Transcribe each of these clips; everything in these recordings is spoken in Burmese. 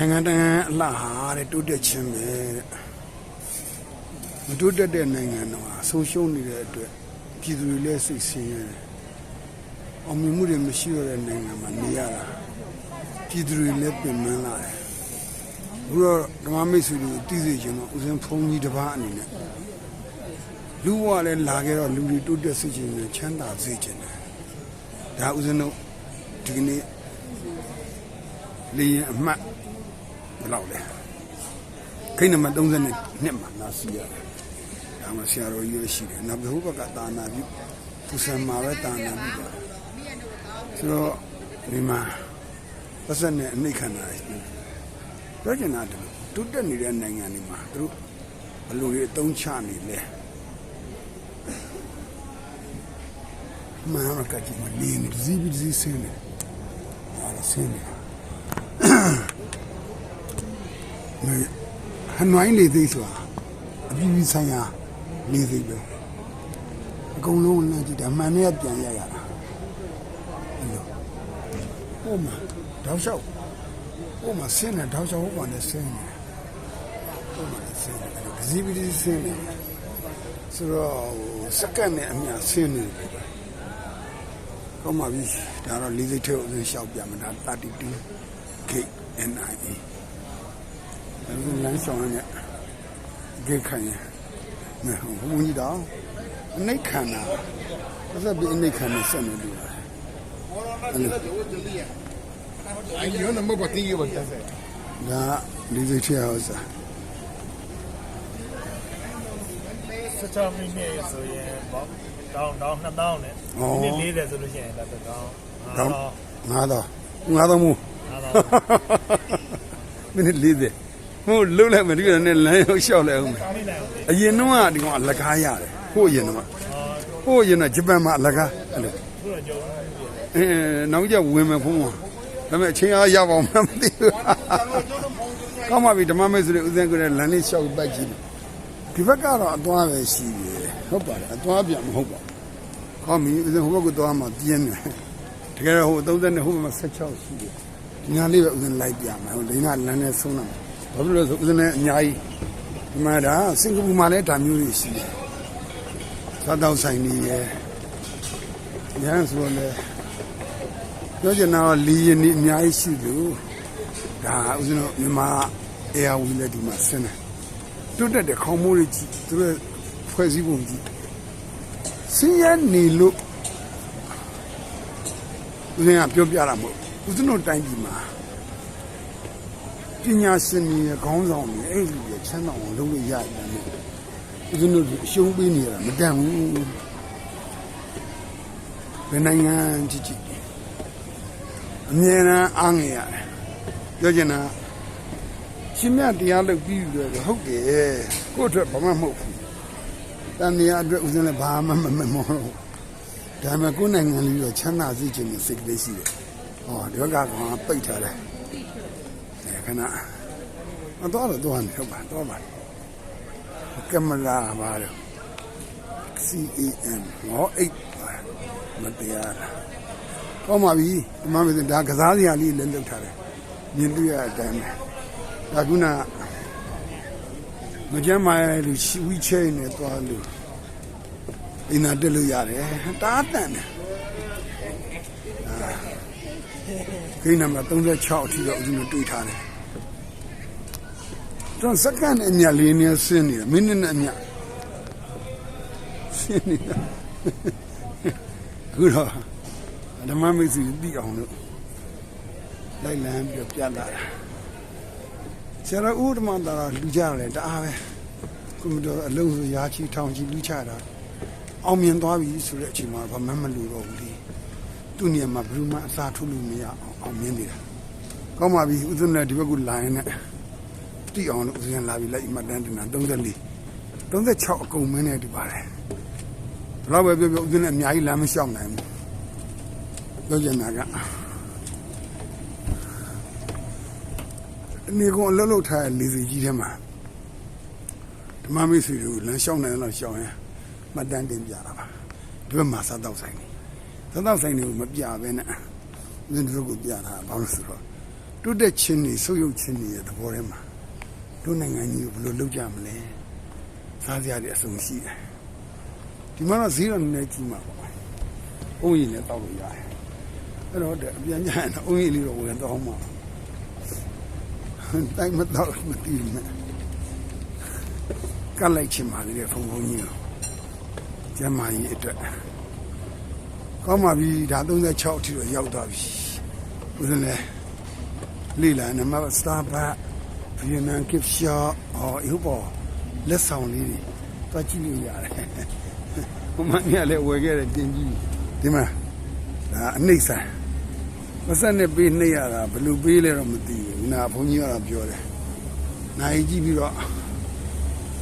နိုင်ငံတကာအလှဟာတဲ့တိုးတက်ခြင်းပဲတဲ့မတိုးတက်တဲ့နိုင်ငံတော့အဆုံးရှုံးနေတဲ့အတွက်ပြည်သူတွေလည်းစိတ်ဆင်းရဲတယ်အောင်မြင်မှုတွေမရှိတော့တဲ့နိုင်ငံမှာနေရတာပြည်သူတွေလည်းပြင်ပန်းလာတယ်ဘုရားဓမ္မမိတ်ဆွေတို့တည်စေခြင်းတော့ဦးဇင်းဖုန်းကြီးတစ်ပါးအနေနဲ့လူဘဝလည်းလာခဲ့တော့လူတွေတိုးတက်စေခြင်းနဲ့ချမ်းသာစေခြင်းတယ်ဒါဦးဇင်းတို့ဒီကနေ့လေရင်အမှတ် ဘယ်လောက်လဲခိတ်နံပါတ်32နှစ်မှာနာစီရတယ်ဒါမှဆရာတော်ကြီးရရှိတယ်နောက်ဘုဘကတာနာပြုသူဆံမှာပဲတာနာပြုတယ်ဆိုတော့ဒီမှာပတ်စံနဲ့အနိတ်ခန္ဓာရှိတယ်ပြောချင်တာတူတုတ်တက်နေတဲ့နိုင်ငံတွေမှာသူတို့ဘယ်လိုတွေအသုံးချနေလဲမဟာကတိမလင်းဇီဘီဇီစင်းတယ်အားစင်းတယ် ဟနွိုင်းလေသိဆိုတာအပြည်ပြည်ဆိုင်ရာလေသိပဲအကုန်လုံးလမ်းကြည့်တာမှန်နဲ့ပြန်ရရတာအဲ့လိုဟိုမှာတောက်လျှောက်ဟိုမှာဆင်းတယ်တောက်လျှောက်ဟိုမှာလည်းဆင်းတယ်ဟိုမှာလည်းဆင်းတယ်အဲ့လိုဒစီပီဒီဆင်းတယ်ဆိုတော့ဟိုစက္ကန့်နဲ့အမြဆင်းနေတယ်ကောင်းပါပြီဒါတော့လေးစိတ်ထဲကိုလျှောက်ပြမှာဒါ32 KNIA အခုလမ်းဆောင်ရတဲ့ဂိတ်ခံရမဟုတ်ဘူးညီတော်အနှိတ်ခံတာပတ်သက်ပြီးအနှိတ်ခံနေဆက်နေလို့မော်ရနာဒီလိုတော့ကြည့်ရအဲ့ဒီရောနမပတ်တီးရပါတဲ့ဒါဒီစိတ်ချရအောင်စားစချမင်းရဲ့ဆိုရင်ဘောင်းတောင်းတောင်း2000နဲ့မိနစ်40ဆိုလို့ရှိရင်ဒါတစ်တောင်း5000 5000 5000မူ5000မိနစ်40 ဟိုလှုပ်လိုက်မယ်ဒီကနေ့လမ်းရောက်လျှောက်လိုက်အောင်မယ်မိနစ်အောင်အရင်တော့ကဒီကောင်အလကားရတယ်ဟိုအရင်တော့ဟိုအရင်တော့ဂျပန်မှာအလကားအဲ့လိုသူ့ကြောင့်အဲနောက်ကျဝင်မယ်ဖုံးပါဒါပေမဲ့အချင်းအားရပါအောင်မသိဘူးကောင်းပါပြီဓမ္မမိတ်ဆွေဦးဇင်းကလည်းလမ်းလေးလျှောက်ပတ်ကြည့်တယ်ဒီဘက်ကတော့အသွားပဲရှိတယ်ဟုတ်ပါတယ်အသွားပြန်မဟုတ်ပါဘူးကောင်းပြီဦးဇင်းဟိုဘက်ကသွားမှပြင်းတယ်တကယ်တော့ဟို30နဲ့ဟိုဘက်မှာ16ရှိတယ်ဒီညာလေးပဲဦးဇင်းလိုက်ပြမယ်ဟိုဒိနာလမ်းနဲ့ဆုံးတာ ဘာဖြစ်လို့လဲဆိုဦးဇင်းလည်းအများကြီးဒီမှာဒါစင်ကာပူမှာလည်းဒါမျိုးတွေရှိတယ်စားတောက်ဆိုင်တွေရယ်ညံဆိုတော့လည်းပြောချင်တာကလီရင်ဒီအများကြီးရှိလို့ဒါဥစဉ်တော့မြန်မာအေယာဝီလည်းဒီမှာဆင်းတယ်တွတ်တက်တဲ့ခေါင်းမိုးတွေကြည့်သူတို့ဖွဲ့စည်းပုံကြည့်ဆင်းရဲနေလို့ဥစဉ်ကပြောပြတာမဟုတ်ဥစဉ်တို့တိုင်းပြည်မှာပ ညာရှင်တွေရဲ့ခေါင်းဆောင်တွေအဲ့ဒီရဲ့ချမ်းသာအောင်လုပ်လို့ရတယ်လေဥစဉ်တို့အရှုံးပေးနေရတာမတန်ဘူးဘယ်နိုင်ငံကြည့်ကြည့်အမြဲတမ်းအားငယ်ရတယ်ပြောချင်တာရှင်မြတ်တရားလုပ်ပြီးပြီလေဟုတ်တယ်ကိုယ့်အတွက်ဘာမှမဟုတ်ဘူးတန်တရားအတွက်ဦးဇင်းလည်းဘာမှမမမောတော့ဒါပေမဲ့ကိုယ်နိုင်ငံလေးတော့ချမ်းသာစေချင်တဲ့စိတ်ကလေးရှိတယ်ဟောဒီဘက်ကကောင်ပိတ်ထားတယ်အဲ ခဏမတော်တော့တော့နေဟုတ်ပါတော့ပါကင်မရာပါတော့ CAM ဟောအိတ်မတရားလားကောင်းပါပြီဒီမှာမင်းဒါကစားစရာလေးလည်းလုပ်ထားတယ်မြင်တွေ့ရတဲ့အတိုင်းပဲဒါကုနာမကြမ်းမာရလူရှိဝီချဲနဲ့သွားလို့အင်းနာတက်လို့ရတယ်တားတန်တယ်ခိနံပါတ်36အထိတော့ဦးဇင်းတွေ့ထားတယ် တော့စက္ကန့်နဲ့အမြလေးနဲ့ဆင်းနေတယ်မိနစ်နဲ့အမြဆင်းနေတာအခုတော့ဓမ္မမိတ်ဆွေသိအောင်လို့လိုက်လံပြီးတော့ပြတ်လာတာဆရာတော်ဥဒ္ဓမတာလူကြတယ်တအားပဲကွန်ပျူတာအလုံးစုရာချီထောင်ချီလူချတာအောင်မြင်သွားပြီဆိုတဲ့အချိန်မှာဘာမှမလူတော့ဘူးလေသူ့နေရာမှာဘယ်သူမှအစာထုတ်လို့မရအောင်အောင်မြင်နေတာကောင်းပါပြီဥဒ္ဓနဲ့ဒီဘက်ကလာရင်လည်း တိအောင်လို့ဥဒ္ဓလာပြီလိုက်အမှတ်တန်းတင်တာ34 36အကုန်မင်းနဲ့ဒီပါတယ်ဘယ်တော့ပဲပြောပြောဥဒ္ဓနဲ့အများကြီးလမ်းမလျှောက်နိုင်ဘူးပြောချင်တာကနေကုန်အလုံးလုံးထားတဲ့လေစီကြီးထဲမှာဓမ္မမိတ်ဆွေတို့လမ်းလျှောက်နိုင်တော့လျှောက်ရင်မှတ်တမ်းတင်ပြတာပါဒီဘက်မှာစားတော့ဆိုင်နေစားတော့ဆိုင်တွေကိုမပြဘဲနဲ့ဦးဇင်းတို့ကိုပြတာဘာလို့ဆိုတော့တိုတိုးတက်ခြင်းနေဆုပ်ယုပ်ခြင်းနေရဲ့သဘောထဲမှာ တို့နိုင်ငံကြီးကိုဘယ်လိုလုပ်ကြမလဲစားစရာတွေအစုံရှိတယ်ဒီမှာတော့ဈေးတော့နည်းနည်းကြီးမှာပေါ့အုံးရင်လည်းတောက်လို့ရတယ်အဲ့တော့တဲ့အပြန်ကြရင်တော့အုံးရင်လေးတော့ဝင်တော့မှာတိုင်းမတော့မတည်ဘူးနဲ့ကလိုက်ချင်ပါသေးတယ်ဖုံဖုံကြီးကိုကျမ်းမာရေးအတွက်ကောင်းပါပြီဒါ36အထိတော့ရောက်သွားပြီဦးဇင်းလည်းလေ့လာနေမှာစတာဘတ် ဗီယက်နမ်ကစ်ရှော့ဟောအေးပေါ်လက်ဆောင်လေးတွေတွားကြည့်လို့ရတယ်ဟိုမင်းကလည်းဝယ်ခဲ့တယ်တင်ကြီးဒီမှာဒါအနှိမ့်ဆန်မဆက်နဲ့ပေးနှိမ့်ရတာဘယ်လိုပေးလဲတော့မသိဘူးနာဘုန်းကြီးကတော့ပြောတယ်နိုင်ကြည့်ပြီးတော့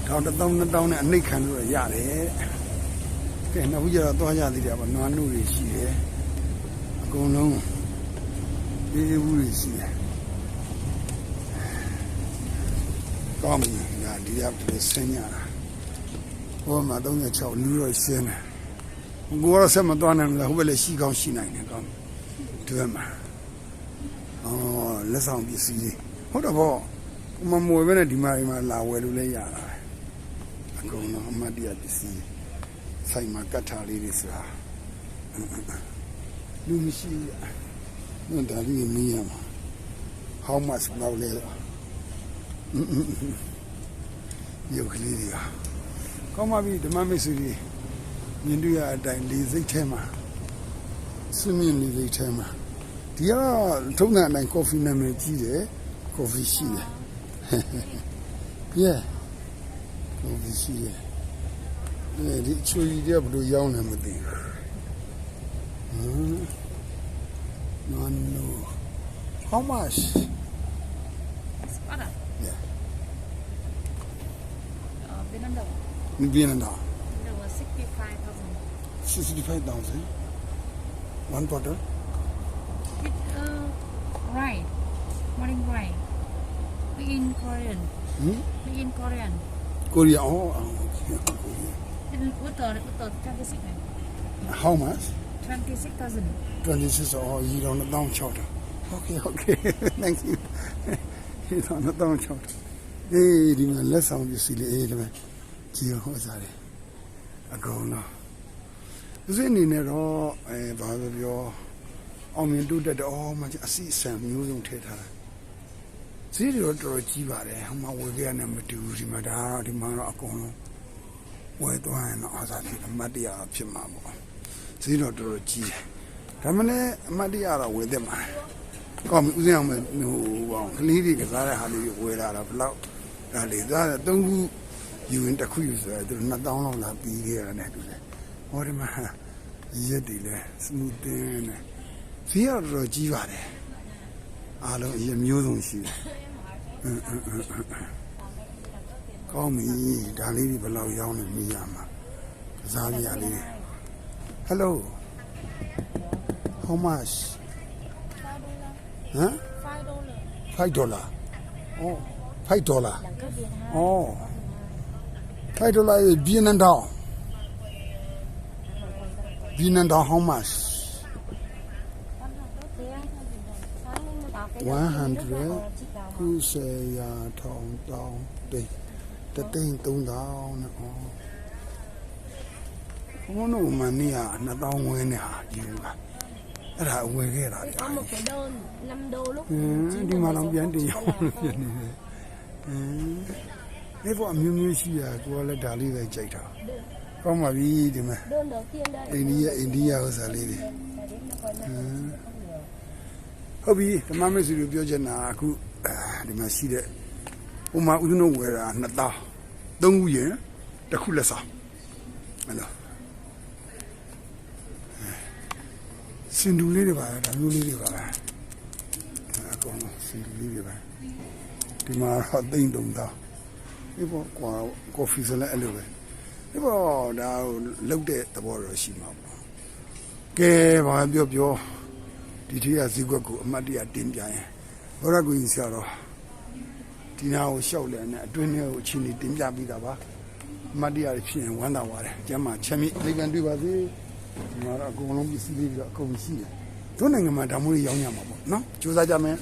ထောင်တစ်တောင်းနှစ်တောင်းနဲ့အနှိမ့်ခံလို့ရရတယ်ကဲနောက်ကြတော့တွားကြသေးတယ်ဗောနွားနုတွေရှိတယ်အကုန်လုံးဒီဘူးတွေရှိတယ် ကောင်းပြီဒါဒီရောက်ပြီးဆင်းရတာဟိုမှာ36လူတော့ရှင်းတယ်ကိုကတော့ဆက်မသွားနိုင်ဘူးလားဟိုဘက်လည်းရှိကောင်းရှိနိုင်တယ်ကောင်းဒီဘက်မှာအော်လက်ဆောင်ပစ္စည်းလေးဟုတ်တော့ဗောမမွေပဲနဲ့ဒီမှာဒီမှာလာဝယ်လို့လည်းရတာပဲအကုန်လုံးအမတ်တရပစ္စည်းဆိုင်မှာကတ်ထားလေးတွေဆိုတာလူမရှိဘူးနော်ဒါလေးမင်းရမှာ how much လောက်လဲတော့ ရုပ်ကလေးတွေကကောင်းပါပြီဓမ္မမိတ်ဆွေတွေမြင်တွေ့ရတဲ့အတိုင်းလေစိတ်ထဲမှာစွမြင့်လေစိတ်ထဲမှာဒီကထုံးတဲ့အတိုင်း coffee နာမည်ကြီးတယ် coffee ရှိတယ် yeah coffee ရှိတယ်အဲဒီချွေကြီးတွေကဘယ်လိုရောင်းလဲမသိဘူးဟမ် no no how much Vienna. 65,000. 65,000? One? It, uh, right. Morning right. In Korean. Hmm? In Korean. Korea, oh, oh okay. How much? 26,000. 26, oh, you don't down short. Okay, okay. Thank you. you don't down short. Hey, you know, sound you silly. Hey, man. ပစ္စည်းလေးအေးဒီမှာကြည့်ဟောစားတယ်အကုန်လုံးသူစအနေနဲ့တော့အဲဘာလို့ပြောအောင်မြင်တိုးတက်တော့မှအစီအစံမျိုးစုံထည့်ထားတာဈေးတွေတော့တော်တော်ကြီးပါတယ်ဟိုမှာဝယ်ခဲ့ရတယ်မတူဘူးဒီမှာဒါကတော့ဒီမှာတော့အကုန်လုံးဝယ်သွားရင်တော့အားစားဖြစ်အမတ်တရားဖြစ်မှာပေါ့ဈေးတော့တော်တော်ကြီးတယ်ဒါမှလည်းအမတ်တရားတော့ဝယ်သက်မှာကောင်းပြီဦးစင်းအောင်မဟိုဘောင်ကလေးတွေကစားတဲ့ဟာလေးတွေဝယ်လာတော့ဘယ်လောက်ဒါလေသားတဲ့သုံးခု ယူရင်တစ်ခုယူဆိုတော့သူတို့2000လောက်လာပြီးခဲ့ရတယ်တူတယ်ဟောဒီမှာရက်တွေလဲစမူတင်နဲ့ဈေးကတော့တော်တော်ကြီးပါတယ်အားလုံးအရင်မျိုးစုံရှိတယ်အင်းအင်းအင်းအင်းကောင်းပြီဒါလေးတွေဘယ်လောက်ရောင်းနေမိရမှာကစားရလေးတွေ Hello How much Huh Five dollar. 5 dollar Oh 5 dollar Đẳng cấp Việt Nam. Oh 5 dollar is Vietnam down Vietnam down how much 100ခုစေရာထောင်တောင်းတိတ်တသိန်း3000နဲ့ဩဘုန်းတော်မနီးက2000ဝင်းနဲ့ဟာယူတာအဲ့ဒါဝယ်ခဲ့တာလေ có một cái đơn 5 đô lúc ဟင်းဒီမှာတော့ပြန်တင်ရအောင်ဖြစ်နေတယ်ဟင်း ဒီဘောအမျိုးမျိုးရှိရကိုကလည်းဒါလေးပဲကြိုက်တာကောင်းပါပြီဒီမှာ đơn đầu tiên đây အိန္ဒိယအိန္ဒိယဥစ္စာလေးတွေ là đến nó còn ဟုတ်ပြီဓမ္မမစ္စရိပြောချင်တာအခုအဲဒီမှာရှိတဲ့ဥမာဥဒ္ဒနဝေရာ2000သုံးခုရင်တစ်ခုလက်ဆောင်အဲ့လိုစင်ဒူလေးတွေပါဒါမျိုးလေးတွေပါအကောင်လုံးစင်ဒူလေးတွေပါဒီမှာတော့သိမ့်တုံသား ဒီပေါ်ကွာကော်ဖီစလည်းအဲ့လိုပဲဒီပေါ်ဒါလုတ်တဲ့သဘောတော့ရှိမှာပေါ့ကဲဘာပြောပြောဒီထေရဇီကွက်ကိုအမတ်တရတင်ပြရင်ဘောရကွေဆရာတော်ဒီနာကိုရှောက်လဲနဲ့အတွင်းထဲကိုအချင်းကြီးတင်ပြပြီးတာပါအမတ်တရဖြစ်ရင်ဝမ်းသာပါတယ်ကျမ်းမှာချက်မိအိဗန်တွေ့ပါစေဒီမှာတော့အကုန်လုံးပစ္စည်းလေးပြီးတော့အကုန်ရှိတယ်တို့နိုင်ငံမှာဒါမျိုးတွေရောင်းရမှာပေါ့နော်စူးစမ်းကြမယ်